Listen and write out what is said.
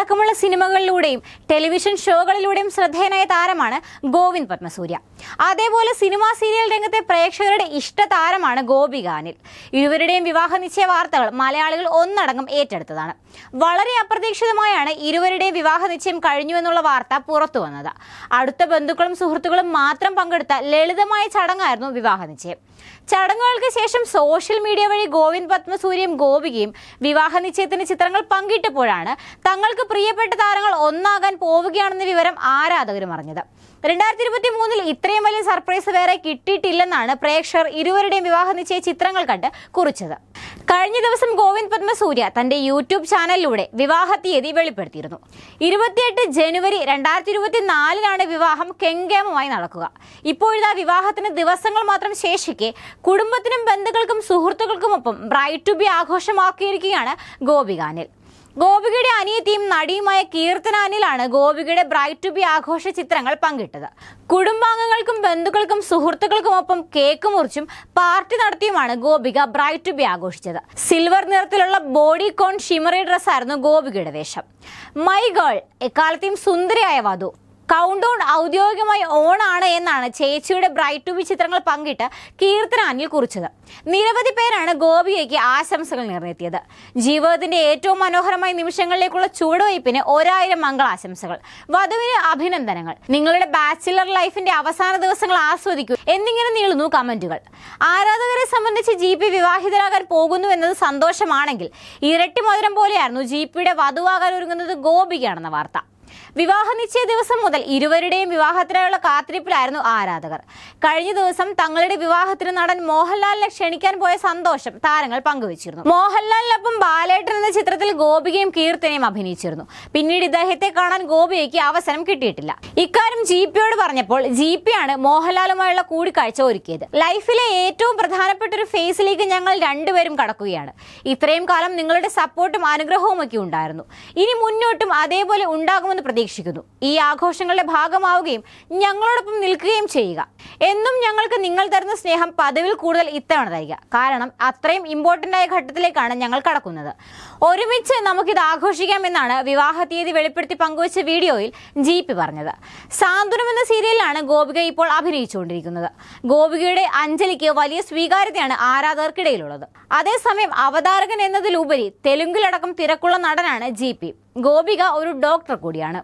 അടക്കമുള്ള സിനിമകളിലൂടെയും ടെലിവിഷൻ ഷോകളിലൂടെയും ശ്രദ്ധേയനായ താരമാണ് ഗോവിന്ദ് പത്മസൂര്യ. അതേപോലെ സിനിമാ സീരിയൽ രംഗത്തെ പ്രേക്ഷകരുടെ ഇഷ്ട താരമാണ് ഗോപിക അനിൽ ഇരുവരുടെയും വിവാഹ നിശ്ചയ വാർത്തകൾ മലയാളികൾ ഒന്നടങ്കം ഏറ്റെടുത്തതാണ്. വളരെ അപ്രതീക്ഷിതമായാണ് ഇരുവരുടെ വിവാഹ നിശ്ചയം കഴിഞ്ഞുവെന്നുള്ള വാർത്ത പുറത്തു വന്നത്. അടുത്ത ബന്ധുക്കളും സുഹൃത്തുക്കളും മാത്രം പങ്കെടുത്ത ലളിതമായ ചടങ്ങായിരുന്നു വിവാഹ നിശ്ചയം. ചടങ്ങുകൾക്ക് ശേഷം സോഷ്യൽ മീഡിയ വഴി ഗോവിന്ദ് പത്മസൂര്യയും ഗോപികയും വിവാഹ നിശ്ചയത്തിന്റെ ചിത്രങ്ങൾ പങ്കിട്ടപ്പോഴാണ് തങ്ങൾക്ക് പ്രിയപ്പെട്ട താരങ്ങൾ ഒന്നാകാൻ പോവുകയാണെന്ന വിവരം ആരാധകരും അറിഞ്ഞത്. രണ്ടായിരത്തി ഇരുപത്തി മൂന്നിൽ ഇത്രയും വലിയ സർപ്രൈസ് വേറെ കിട്ടിയിട്ടില്ലെന്നാണ് പ്രേക്ഷകർ ഇരുവരുടെയും വിവാഹ നിശ്ചയ ചിത്രങ്ങൾ കണ്ട് കുറിച്ചത്. കഴിഞ്ഞ ദിവസം ഗോവിന്ദ് പത്മസൂര്യ തന്റെ യൂട്യൂബ് ചാനലിലൂടെ വിവാഹ തീയതി വെളിപ്പെടുത്തിയിരുന്നു. ഇരുപത്തിയെട്ട് ജനുവരി രണ്ടായിരത്തി ഇരുപത്തി നാലിനാണ് വിവാഹം കെങ്കേമമായി നടക്കുക. ഇപ്പോഴിതാ വിവാഹത്തിന് ദിവസങ്ങൾ മാത്രം ശേഷിക്കെ കുടുംബത്തിനും ബന്ധുക്കൾക്കും സുഹൃത്തുക്കൾക്കുമൊപ്പം ബ്രൈറ്റ് ടു ബി ആഘോഷമാക്കിയിരിക്കുകയാണ് ഗോപികാനിൽ. ഗോപികയുടെ അനിയത്തിയും നടിയുമായ കീർത്തന അനിലാണ് ഗോപികയുടെ ബ്രൈറ്റ് ടു ബി ആഘോഷ ചിത്രങ്ങൾ പങ്കിട്ടത്. കുടുംബാംഗങ്ങൾക്കും ബന്ധുക്കൾക്കും സുഹൃത്തുക്കൾക്കുമൊപ്പം കേക്ക് മുറിച്ചും പാർട്ടി നടത്തിയുമാണ് ഗോപിക ബ്രൈറ്റ് ടു ബി ആഘോഷിച്ചത്. സിൽവർ നിറത്തിലുള്ള ബോഡി കോൺ ഷിമറി ഡ്രസ്സായിരുന്നു ഗോപികയുടെ വേഷം. മൈ ഗേൾ എക്കാലത്തെയും സുന്ദരിയായ വധു. കൗണ്ട് ഡൗൺ ഔദ്യോഗികമായി ഓണാണ് എന്നാണ് ചേച്ചിയുടെ ബ്രൈറ്റ് ടു ബി ചിത്രങ്ങൾ പങ്കിട്ട് കീർത്തന അനിൽ കുറിച്ചത്. നിരവധി പേരാണ് ഗോപിയയ്ക്ക് ആശംസകൾ നേർന്നെത്തിയത്. ജീവിതത്തിന്റെ ഏറ്റവും മനോഹരമായ നിമിഷങ്ങളിലേക്കുള്ള ചുവടുവയ്പ്പിന് ഒരായിരം മംഗളാശംസകൾ. വധുവിന് അഭിനന്ദനങ്ങൾ. നിങ്ങളുടെ ബാച്ചിലർ ലൈഫിന്റെ അവസാന ദിവസങ്ങൾ ആസ്വദിക്കൂ. എന്നിങ്ങനെ നീളുന്നു കമന്റുകൾ. ആരാധകരെ സംബന്ധിച്ച് ജി പി വിവാഹിതരാകാൻ പോകുന്നു എന്നത് സന്തോഷമാണെങ്കിൽ ഇരട്ടി മധുരം പോലെയായിരുന്നു ജി പിയുടെ വധുവാകാൻ ഒരുങ്ങുന്നത് ഗോപിയാണെന്ന വാർത്ത. വിവാഹ നിശ്ചയ ദിവസം മുതൽ ഇരുവരുടെയും വിവാഹത്തിനായുള്ള കാത്തിരിപ്പിലായിരുന്നു ആരാധകർ. കഴിഞ്ഞ ദിവസം തങ്ങളുടെ വിവാഹത്തിന് നടൻ മോഹൻലാലിനെ ക്ഷണിക്കാൻ പോയ സന്തോഷം താരങ്ങൾ പങ്കുവച്ചിരുന്നു. മോഹൻലാലിനൊപ്പം ബാലേട്ടൻ എന്ന ചിത്രത്തിൽ ഗോപികയും കീർത്തനയും അഭിനയിച്ചിരുന്നു. പിന്നീട് ഇദ്ദേഹത്തെ കാണാൻ ഗോപികയ്ക്ക് അവസരം കിട്ടിയിട്ടില്ല. ഇക്കാര്യം ജി പിയോട് പറഞ്ഞപ്പോൾ ജി പി ആണ് മോഹൻലാലുമായുള്ള കൂടിക്കാഴ്ച ഒരുക്കിയത്. ലൈഫിലെ ഏറ്റവും പ്രധാനപ്പെട്ട ഒരു ഫേസിലേക്ക് ഞങ്ങൾ രണ്ടുപേരും കടക്കുകയാണ്. ഇത്രയും കാലം നിങ്ങളുടെ സപ്പോർട്ടും അനുഗ്രഹവും ഒക്കെ ഉണ്ടായിരുന്നു. ഇനി മുന്നോട്ടും അതേപോലെ ഉണ്ടാകുമെന്ന് പ്രതീക്ഷിക്കുന്നു. ഈ ആഘോഷങ്ങളുടെ ഭാഗമാവുകയും ഞങ്ങളോടൊപ്പം നിൽക്കുകയും ചെയ്യുക. എന്നും ഞങ്ങൾക്ക് നിങ്ങൾ തരുന്ന സ്നേഹം പതിവിൽ കൂടുതൽ ഇത്തവണ തരിക. കാരണം അത്രയും ഇമ്പോർട്ടന്റ് ആയ ഘട്ടത്തിലേക്കാണ് ഞങ്ങൾ കടക്കുന്നത്. ഒരുമിച്ച് നമുക്കിത് ആഘോഷിക്കാമെന്നാണ് വിവാഹ തീയതി വെളിപ്പെടുത്തി പങ്കുവച്ച വീഡിയോയിൽ ജി പി പറഞ്ഞത്. സാന്ത്വനം എന്ന സീരിയലിലാണ് ഗോപിക ഇപ്പോൾ അഭിനയിച്ചുകൊണ്ടിരിക്കുന്നത്. ഗോപികയുടെ അഞ്ജലിക്ക് വലിയ സ്വീകാര്യതയാണ് ആരാധകർക്കിടയിലുള്ളത്. അതേസമയം അവതാരകൻ എന്നതിലുപരി തെലുങ്കിലടക്കം തിരക്കുള്ള നടനാണ് ജി ഗോപിക ഒരു ഡോക്ടർ കൂടിയാണ്.